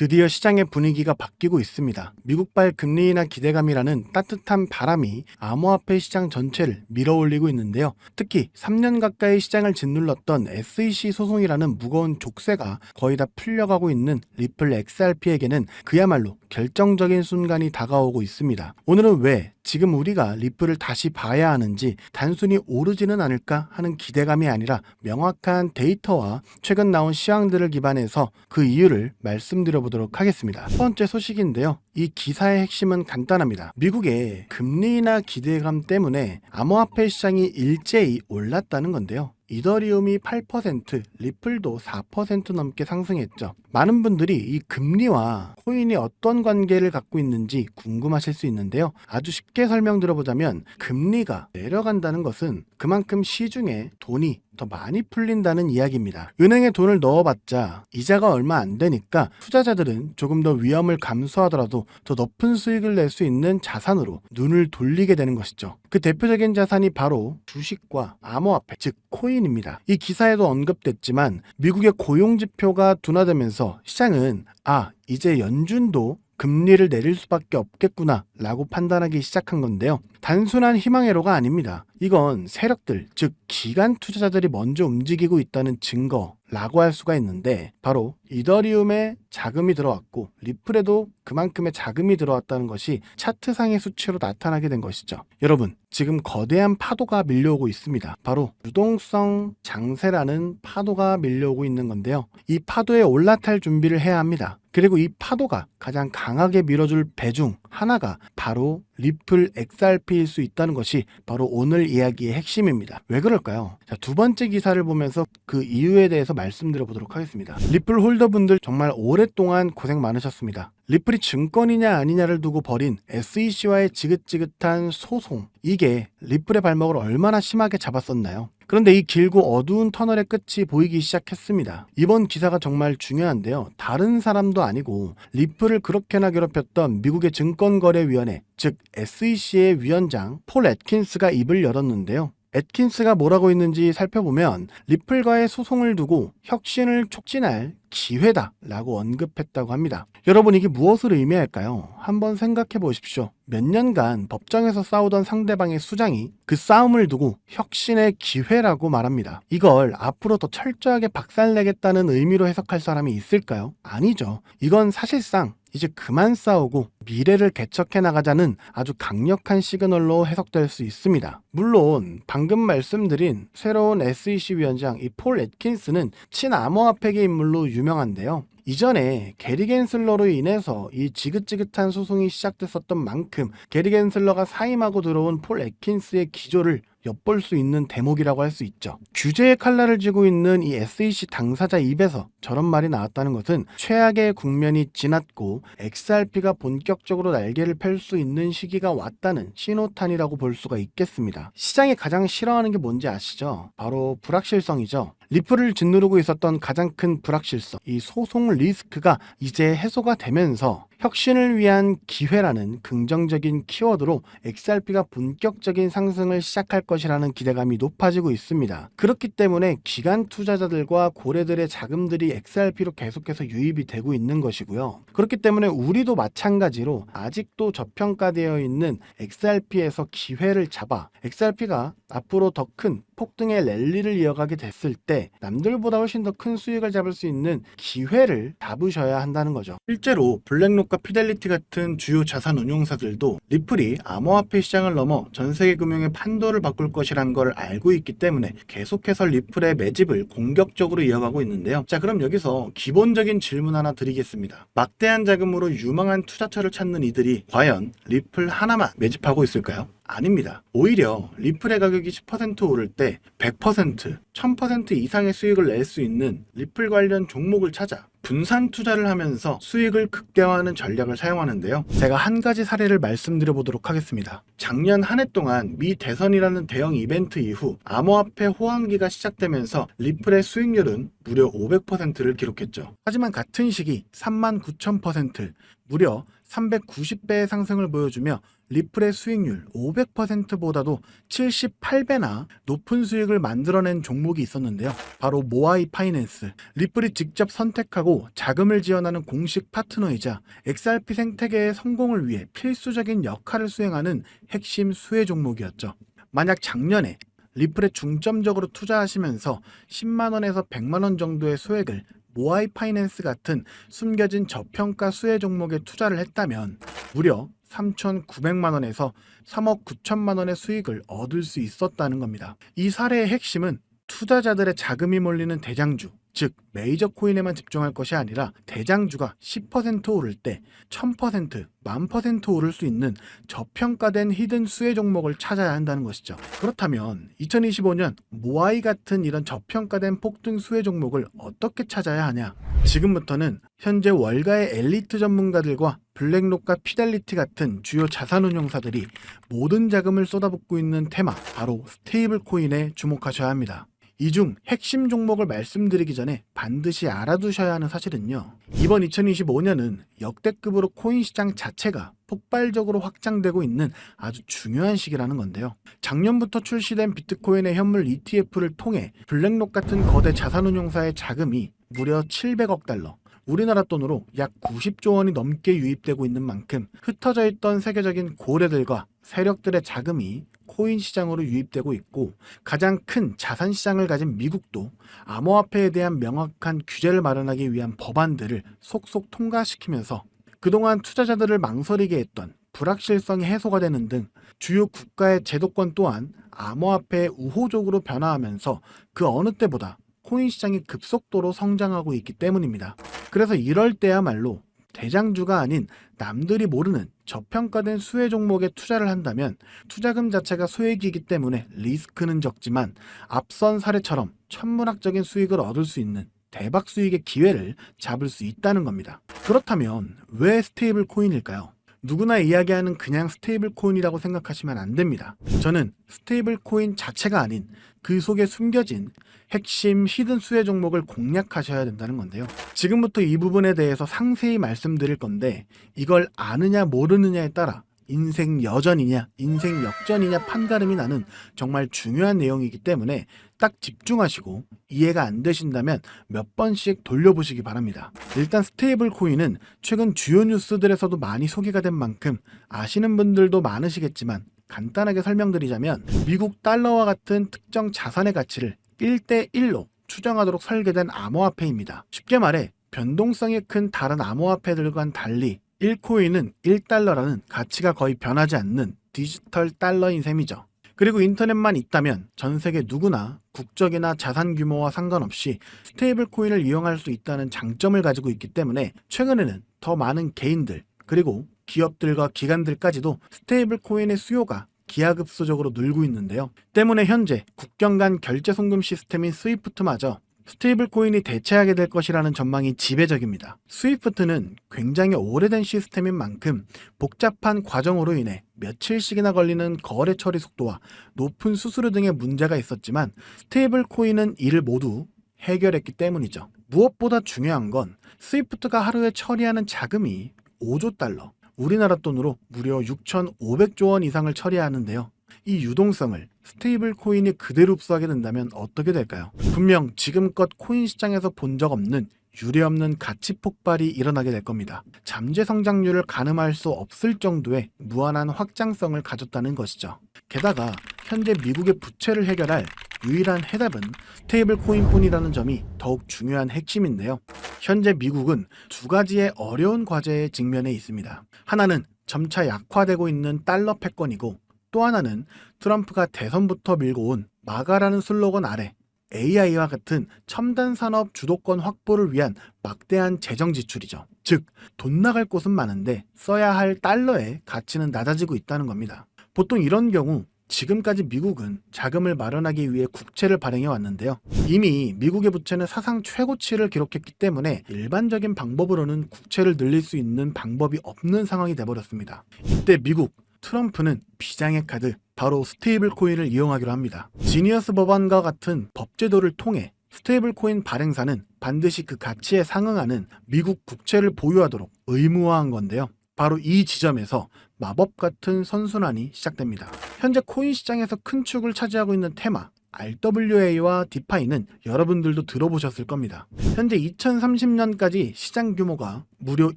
드디어 시장의 분위기가 바뀌고 있습니다. 미국발 금리 인하 기대감이라는 따뜻한 바람이 암호화폐 시장 전체를 밀어올리고 있는데요. 특히 3년 가까이 시장을 짓눌렀던 SEC 소송이라는 무거운 족쇄가 거의 다 풀려가고 있는 리플 XRP에게는 그야말로 결정적인 순간이 다가오고 있습니다. 오늘은 왜 지금 우리가 리플을 다시 봐야 하는지 단순히 오르지는 않을까 하는 기대감이 아니라 명확한 데이터와 최근 나온 시황들을 기반해서 그 이유를 말씀드려 보도록 하겠습니다. 첫 번째 소식인데요. 이 기사의 핵심은 간단합니다. 미국의 금리 인하 기대감 때문에 암호화폐 시장이 일제히 올랐다는 건데요. 이더리움이 8%, 리플도 4% 넘게 상승했죠. 많은 분들이 이 금리와 코인이 어떤 관계를 갖고 있는지 궁금하실 수 있는데요. 아주 쉽게 설명드려보자면 금리가 내려간다는 것은 그만큼 시중에 돈이 더 많이 풀린다는 이야기입니다. 은행에 돈을 넣어봤자 이자가 얼마 안 되니까 투자자들은 조금 더 위험을 감수하더라도 더 높은 수익을 낼 수 있는 자산으로 눈을 돌리게 되는 것이죠. 그 대표적인 자산이 바로 주식과 암호화폐, 즉 코인입니다. 이 기사에도 언급됐지만 미국의 고용 지표가 둔화되면서 시장은 아 이제 연준도 금리를 내릴 수밖에 없겠구나 라고 판단하기 시작한 건데요. 단순한 희망회로가 아닙니다. 이건 세력들, 즉 기관 투자자들이 먼저 움직이고 있다는 증거라고 할 수가 있는데 바로 이더리움에 자금이 들어왔고 리플에도 그만큼의 자금이 들어왔다는 것이 차트상의 수치로 나타나게 된 것이죠. 여러분, 지금 거대한 파도가 밀려오고 있습니다. 바로 유동성 장세라는 파도가 밀려오고 있는 건데요. 이 파도에 올라탈 준비를 해야 합니다. 그리고 이 파도가 가장 강하게 밀어줄 배중 하나가 바로 리플 XRP 일 수 있다는 것이 바로 오늘 이야기의 핵심입니다. 왜 그럴까요? 자, 두 번째 기사를 보면서 그 이유에 대해서 말씀드려 보도록 하겠습니다. 리플 홀더분들 정말 오랫동안 고생 많으셨습니다. 리플이 증권이냐 아니냐를 두고 벌인 SEC와의 지긋지긋한 소송. 이게 리플의 발목을 얼마나 심하게 잡았었나요? 그런데 이 길고 어두운 터널의 끝이 보이기 시작했습니다. 이번 기사가 정말 중요한데요. 다른 사람도 아니고 리플을 그렇게나 괴롭혔던 미국의 증권거래위원회, 즉 SEC의 위원장 폴 애킨스가 입을 열었는데요. 애킨스가 뭐라고 했는지 살펴보면 리플과의 소송을 두고 혁신을 촉진할 기회다 라고 언급했다고 합니다. 여러분 이게 무엇을 의미할까요? 한번 생각해 보십시오. 몇 년간 법정에서 싸우던 상대방의 수장이 그 싸움을 두고 혁신의 기회라고 말합니다. 이걸 앞으로 더 철저하게 박살내겠다는 의미로 해석할 사람이 있을까요? 아니죠. 이건 사실상 이제 그만 싸우고 미래를 개척해 나가자는 아주 강력한 시그널로 해석될 수 있습니다. 물론 방금 말씀드린 새로운 SEC 위원장 이폴 애킨스는 친암호화폐계 인물로 유명한데요. 이전에 게리 겐슬러로 인해서 이 지긋지긋한 소송이 시작됐었던 만큼 게리 겐슬러가 사임하고 들어온 폴 애킨스의 기조를 엿볼 수 있는 대목이라고 할 수 있죠. 규제의 칼날을 쥐고 있는 이 SEC 당사자 입에서 저런 말이 나왔다는 것은 최악의 국면이 지났고 XRP가 본격적으로 날개를 펼 수 있는 시기가 왔다는 신호탄이라고 볼 수가 있겠습니다. 시장이 가장 싫어하는 게 뭔지 아시죠? 바로 불확실성이죠. 리플을 짓누르고 있었던 가장 큰 불확실성, 이 소송 리스크가 이제 해소가 되면서 혁신을 위한 기회라는 긍정적인 키워드로 XRP가 본격적인 상승을 시작할 것이라는 기대감이 높아지고 있습니다. 그렇기 때문에 기관 투자자들과 고래들의 자금들이 XRP로 계속해서 유입이 되고 있는 것이고요. 그렇기 때문에 우리도 마찬가지로 아직도 저평가되어 있는 XRP에서 기회를 잡아 XRP가 앞으로 더 큰 폭등의 랠리를 이어가게 됐을 때 남들보다 훨씬 더 큰 수익을 잡을 수 있는 기회를 잡으셔야 한다는 거죠. 실제로 블랙록과 피델리티 같은 주요 자산 운용사들도 리플이 암호화폐 시장을 넘어 전 세계 금융의 판도를 바꿀 것이란 걸 알고 있기 때문에 계속해서 리플의 매집을 공격적으로 이어가고 있는데요. 자, 그럼 여기서 기본적인 질문 하나 드리겠습니다. 막대한 자금으로 유망한 투자처를 찾는 이들이 과연 리플 하나만 매집하고 있을까요? 아닙니다. 오히려 리플의 가격이 10% 오를 때 100%, 1000% 이상의 수익을 낼 수 있는 리플 관련 종목을 찾아 분산 투자를 하면서 수익을 극대화하는 전략을 사용하는데요. 제가 한 가지 사례를 말씀드려 보도록 하겠습니다. 작년 한 해 동안 미 대선이라는 대형 이벤트 이후 암호화폐 호황기가 시작되면서 리플의 수익률은 무려 500%를 기록했죠. 하지만 같은 시기 39,000% 무려 390배의 상승을 보여주며 리플의 수익률 500%보다도 78배나 높은 수익을 만들어낸 종목이 있었는데요. 바로 모아이 파이낸스. 리플이 직접 선택하고 자금을 지원하는 공식 파트너이자 XRP 생태계의 성공을 위해 필수적인 역할을 수행하는 핵심 수혜 종목이었죠. 만약 작년에 리플에 중점적으로 투자하시면서 10만 원에서 100만 원 정도의 소액을 모아이 파이낸스 같은 숨겨진 저평가 수혜 종목에 투자를 했다면 무려 3,900만 원에서 3억 9천만 원의 수익을 얻을 수 있었다는 겁니다. 이 사례의 핵심은 투자자들의 자금이 몰리는 대장주, 즉 메이저 코인에만 집중할 것이 아니라 대장주가 10% 오를 때 1000%, 만퍼센트 오를 수 있는 저평가된 히든 수혜 종목을 찾아야 한다는 것이죠. 그렇다면 2025년 모아이 같은 이런 저평가된 폭등 수혜 종목을 어떻게 찾아야 하냐? 지금부터는 현재 월가의 엘리트 전문가들과 블랙록과 피델리티 같은 주요 자산운용사들이 모든 자금을 쏟아붓고 있는 테마 바로 스테이블 코인에 주목하셔야 합니다. 이 중 핵심 종목을 말씀드리기 전에 반드시 알아두셔야 하는 사실은요. 이번 2025년은 역대급으로 코인 시장 자체가 폭발적으로 확장되고 있는 아주 중요한 시기라는 건데요. 작년부터 출시된 비트코인의 현물 ETF를 통해 블랙록 같은 거대 자산운용사의 자금이 무려 700억 달러, 우리나라 돈으로 약 90조 원이 넘게 유입되고 있는 만큼 흩어져 있던 세계적인 고래들과 세력들의 자금이 코인 시장으로 유입되고 있고 가장 큰 자산 시장을 가진 미국도 암호화폐에 대한 명확한 규제를 마련하기 위한 법안들을 속속 통과시키면서 그동안 투자자들을 망설이게 했던 불확실성이 해소가 되는 등 주요 국가의 제도권 또한 암호화폐에 우호적으로 변화하면서 그 어느 때보다 코인 시장이 급속도로 성장하고 있기 때문입니다. 그래서 이럴 때야말로 대장주가 아닌 남들이 모르는 저평가된 수혜 종목에 투자를 한다면 투자금 자체가 소액이기 때문에 리스크는 적지만 앞선 사례처럼 천문학적인 수익을 얻을 수 있는 대박 수익의 기회를 잡을 수 있다는 겁니다. 그렇다면 왜 스테이블 코인일까요? 누구나 이야기하는 그냥 스테이블 코인이라고 생각하시면 안 됩니다. 저는 스테이블 코인 자체가 아닌 그 속에 숨겨진 핵심 히든 수혜 종목을 공략하셔야 된다는 건데요. 지금부터 이 부분에 대해서 상세히 말씀드릴 건데 이걸 아느냐 모르느냐에 따라 인생 여전이냐 인생 역전이냐 판가름이 나는 정말 중요한 내용이기 때문에 딱 집중하시고 이해가 안 되신다면 몇 번씩 돌려보시기 바랍니다. 일단 스테이블 코인은 최근 주요 뉴스들에서도 많이 소개가 된 만큼 아시는 분들도 많으시겠지만 간단하게 설명드리자면 미국 달러와 같은 특정 자산의 가치를 1대1로 추정하도록 설계된 암호화폐입니다. 쉽게 말해 변동성이 큰 다른 암호화폐들과는 달리 1코인은 1달러라는 가치가 거의 변하지 않는 디지털 달러인 셈이죠. 그리고 인터넷만 있다면 전 세계 누구나 국적이나 자산 규모와 상관없이 스테이블 코인을 이용할 수 있다는 장점을 가지고 있기 때문에 최근에는 더 많은 개인들 그리고 기업들과 기관들까지도 스테이블 코인의 수요가 기하급수적으로 늘고 있는데요. 때문에 현재 국경 간 결제 송금 시스템인 스위프트마저 스테이블 코인이 대체하게 될 것이라는 전망이 지배적입니다. 스위프트는 굉장히 오래된 시스템인 만큼 복잡한 과정으로 인해 며칠씩이나 걸리는 거래 처리 속도와 높은 수수료 등의 문제가 있었지만 스테이블 코인은 이를 모두 해결했기 때문이죠. 무엇보다 중요한 건 스위프트가 하루에 처리하는 자금이 5조 달러, 우리나라 돈으로 무려 6,500조 원 이상을 처리하는데요. 이 유동성을 스테이블 코인이 그대로 흡수하게 된다면 어떻게 될까요? 분명 지금껏 코인 시장에서 본 적 없는 유례없는 가치 폭발이 일어나게 될 겁니다. 잠재 성장률을 가늠할 수 없을 정도의 무한한 확장성을 가졌다는 것이죠. 게다가 현재 미국의 부채를 해결할 유일한 해답은 스테이블 코인뿐이라는 점이 더욱 중요한 핵심인데요. 현재 미국은 두 가지의 어려운 과제에 직면해 있습니다. 하나는 점차 약화되고 있는 달러 패권이고 또 하나는 트럼프가 대선부터 밀고 온 마가라는 슬로건 아래 AI와 같은 첨단 산업 주도권 확보를 위한 막대한 재정 지출이죠. 즉, 돈 나갈 곳은 많은데 써야 할 달러의 가치는 낮아지고 있다는 겁니다. 보통 이런 경우 지금까지 미국은 자금을 마련하기 위해 국채를 발행해 왔는데요. 이미 미국의 부채는 사상 최고치를 기록했기 때문에 일반적인 방법으로는 국채를 늘릴 수 있는 방법이 없는 상황이 돼버렸습니다. 이때 미국 트럼프는 비장의 카드 바로 스테이블 코인을 이용하기로 합니다. 지니어스 법안과 같은 법제도를 통해 스테이블 코인 발행사는 반드시 그 가치에 상응하는 미국 국채를 보유하도록 의무화한 건데요. 바로 이 지점에서 마법 같은 선순환이 시작됩니다. 현재 코인 시장에서 큰 축을 차지하고 있는 테마 RWA와 디파이는 여러분들도 들어보셨을 겁니다. 현재 2030년까지 시장 규모가 무려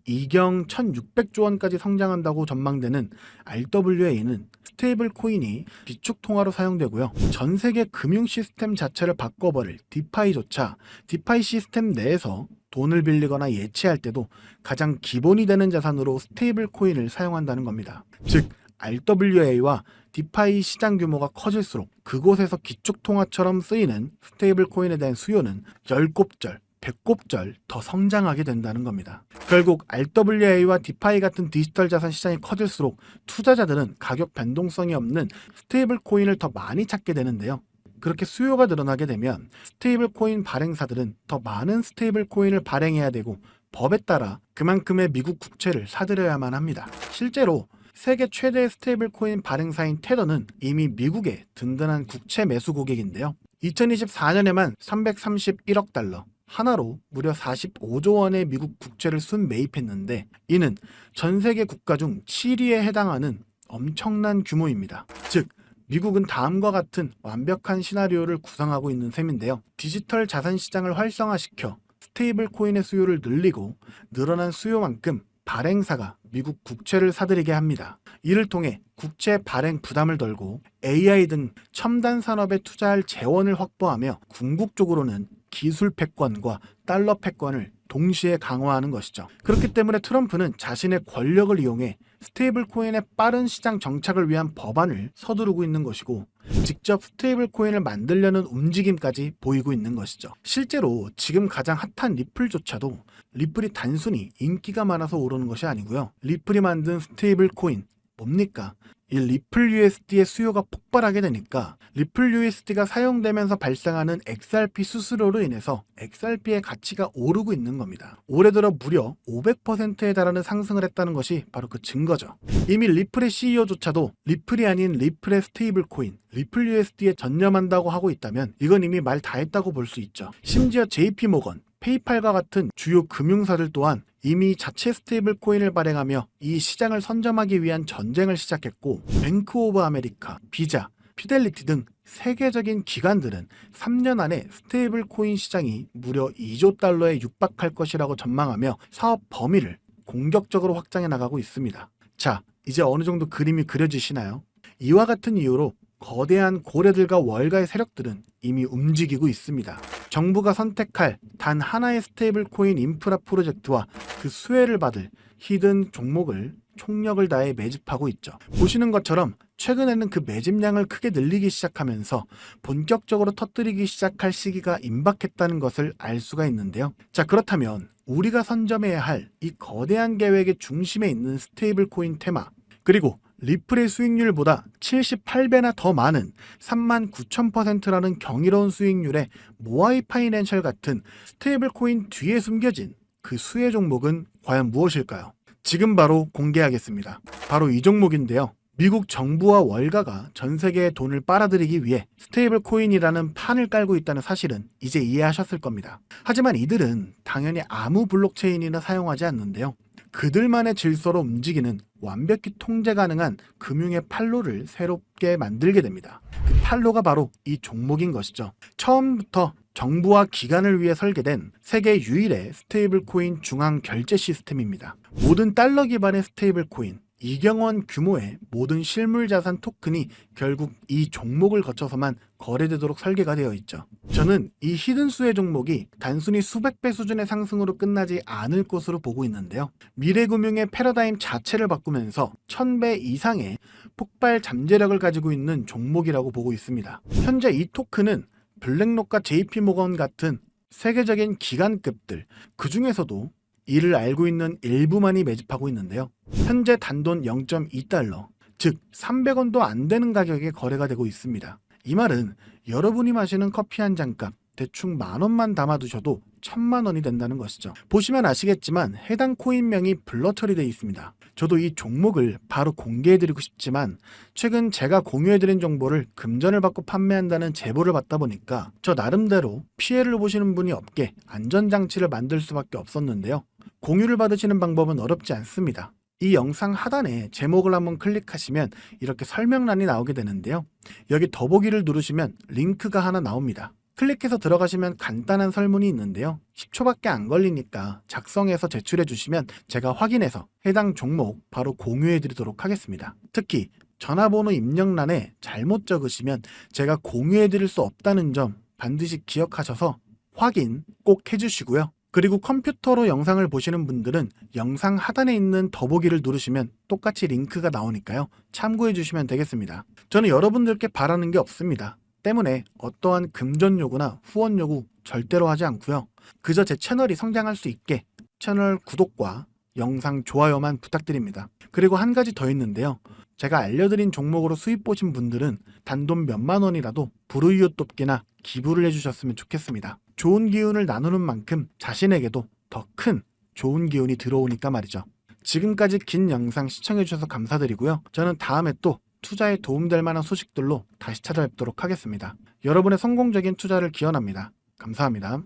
2경 1600조 원까지 성장한다고 전망되는 RWA는 스테이블 코인이 비축 통화로 사용되고요. 전 세계 금융 시스템 자체를 바꿔버릴 디파이조차 디파이 시스템 내에서 돈을 빌리거나 예치할 때도 가장 기본이 되는 자산으로 스테이블 코인을 사용한다는 겁니다. 즉 RWA와 디파이 시장 규모가 커질수록 그곳에서 기축통화처럼 쓰이는 스테이블 코인에 대한 수요는 10곱절, 100곱절 더 성장하게 된다는 겁니다. 결국 RWA와 디파이 같은 디지털 자산 시장이 커질수록 투자자들은 가격 변동성이 없는 스테이블 코인을 더 많이 찾게 되는데요. 그렇게 수요가 늘어나게 되면 스테이블 코인 발행사들은 더 많은 스테이블 코인을 발행해야 되고 법에 따라 그만큼의 미국 국채를 사들여야만 합니다. 실제로 세계 최대 스테이블 코인 발행사인 테더는 이미 미국의 든든한 국채 매수 고객인데요. 2024년에만 331억 달러, 하나로 무려 45조 원의 미국 국채를 순 매입했는데 이는 전 세계 국가 중 7위에 해당하는 엄청난 규모입니다. 즉 미국은 다음과 같은 완벽한 시나리오를 구상하고 있는 셈인데요. 디지털 자산 시장을 활성화시켜 스테이블 코인의 수요를 늘리고 늘어난 수요만큼 발행사가 미국 국채를 사들이게 합니다. 이를 통해 국채 발행 부담을 덜고 AI 등 첨단 산업에 투자할 재원을 확보하며 궁극적으로는 기술 패권과 달러 패권을 동시에 강화하는 것이죠. 그렇기 때문에 트럼프는 자신의 권력을 이용해 스테이블 코인의 빠른 시장 정착을 위한 법안을 서두르고 있는 것이고 직접 스테이블 코인을 만들려는 움직임까지 보이고 있는 것이죠. 실제로 지금 가장 핫한 리플조차도 리플이 단순히 인기가 많아서 오르는 것이 아니고요. 리플이 만든 스테이블 코인 뭡니까? 이 리플 USD의 수요가 폭발하게 되니까 리플 USD가 사용되면서 발생하는 XRP 수수료로 인해서 XRP의 가치가 오르고 있는 겁니다. 올해 들어 무려 500%에 달하는 상승을 했다는 것이 바로 그 증거죠. 이미 리플의 CEO조차도 리플이 아닌 리플의 스테이블 코인, 리플 USD에 전념한다고 하고 있다면 이건 이미 말 다 했다고 볼 수 있죠. 심지어 JP 모건, 페이팔과 같은 주요 금융사들 또한 이미 자체 스테이블 코인을 발행하며 이 시장을 선점하기 위한 전쟁을 시작했고 뱅크 오브 아메리카, 비자, 피델리티 등 세계적인 기관들은 3년 안에 스테이블 코인 시장이 무려 2조 달러에 육박할 것이라고 전망하며 사업 범위를 공격적으로 확장해 나가고 있습니다. 자, 이제 어느 정도 그림이 그려지시나요? 이와 같은 이유로 거대한 고래들과 월가의 세력들은 이미 움직이고 있습니다. 정부가 선택할 단 하나의 스테이블 코인 인프라 프로젝트와 그 수혜를 받을 히든 종목을 총력을 다해 매집하고 있죠. 보시는 것처럼 최근에는 그 매집량을 크게 늘리기 시작하면서 본격적으로 터뜨리기 시작할 시기가 임박했다는 것을 알 수가 있는데요. 자, 그렇다면 우리가 선점해야 할 이 거대한 계획의 중심에 있는 스테이블 코인 테마 그리고 리플의 수익률보다 78배나 더 많은 3만 9천%라는 경이로운 수익률의 모아이 파이낸셜 같은 스테이블 코인 뒤에 숨겨진 그 수혜 종목은 과연 무엇일까요? 지금 바로 공개하겠습니다. 바로 이 종목인데요. 미국 정부와 월가가 전 세계에 돈을 빨아들이기 위해 스테이블 코인이라는 판을 깔고 있다는 사실은 이제 이해하셨을 겁니다. 하지만 이들은 당연히 아무 블록체인이나 사용하지 않는데요. 그들만의 질서로 움직이는 완벽히 통제 가능한 금융의 판로를 새롭게 만들게 됩니다. 그 판로가 바로 이 종목인 것이죠. 처음부터 정부와 기관을 위해 설계된 세계 유일의 스테이블 코인 중앙 결제 시스템입니다. 모든 달러 기반의 스테이블 코인, 이경원 규모의 모든 실물 자산 토큰이 결국 이 종목을 거쳐서만 거래되도록 설계가 되어 있죠. 저는 이 히든 수의 종목이 단순히 수백 배 수준의 상승으로 끝나지 않을 것으로 보고 있는데요. 미래 금융의 패러다임 자체를 바꾸면서 1000배 이상의 폭발 잠재력을 가지고 있는 종목이라고 보고 있습니다. 현재 이 토큰은 블랙록과 JP 모건 같은 세계적인 기관급들 그 중에서도 이를 알고 있는 일부만이 매집하고 있는데요. 현재 단돈 0.2달러, 즉 300원도 안 되는 가격에 거래가 되고 있습니다. 이 말은 여러분이 마시는 커피 한 잔값 대충 만 원만 담아두셔도 천만 원이 된다는 것이죠. 보시면 아시겠지만 해당 코인명이 블러 처리되어 있습니다. 저도 이 종목을 바로 공개해드리고 싶지만 최근 제가 공유해드린 정보를 금전을 받고 판매한다는 제보를 받다 보니까 저 나름대로 피해를 보시는 분이 없게 안전장치를 만들 수밖에 없었는데요. 공유를 받으시는 방법은 어렵지 않습니다. 이 영상 하단에 제목을 한번 클릭하시면 이렇게 설명란이 나오게 되는데요. 여기 더보기를 누르시면 링크가 하나 나옵니다. 클릭해서 들어가시면 간단한 설문이 있는데요. 10초밖에 안 걸리니까 작성해서 제출해 주시면 제가 확인해서 해당 종목 바로 공유해 드리도록 하겠습니다. 특히 전화번호 입력란에 잘못 적으시면 제가 공유해 드릴 수 없다는 점 반드시 기억하셔서 확인 꼭 해주시고요. 그리고 컴퓨터로 영상을 보시는 분들은 영상 하단에 있는 더보기를 누르시면 똑같이 링크가 나오니까요. 참고해 주시면 되겠습니다. 저는 여러분들께 바라는 게 없습니다. 때문에 어떠한 금전 요구나 후원 요구 절대로 하지 않고요. 그저 제 채널이 성장할 수 있게 채널 구독과 영상 좋아요만 부탁드립니다. 그리고 한 가지 더 있는데요. 제가 알려드린 종목으로 수입 보신 분들은 단돈 몇만 원이라도 불우이웃 돕기나 기부를 해주셨으면 좋겠습니다. 좋은 기운을 나누는 만큼 자신에게도 더 큰 좋은 기운이 들어오니까 말이죠. 지금까지 긴 영상 시청해주셔서 감사드리고요. 저는 다음에 또 투자에 도움될 만한 소식들로 다시 찾아뵙도록 하겠습니다. 여러분의 성공적인 투자를 기원합니다. 감사합니다.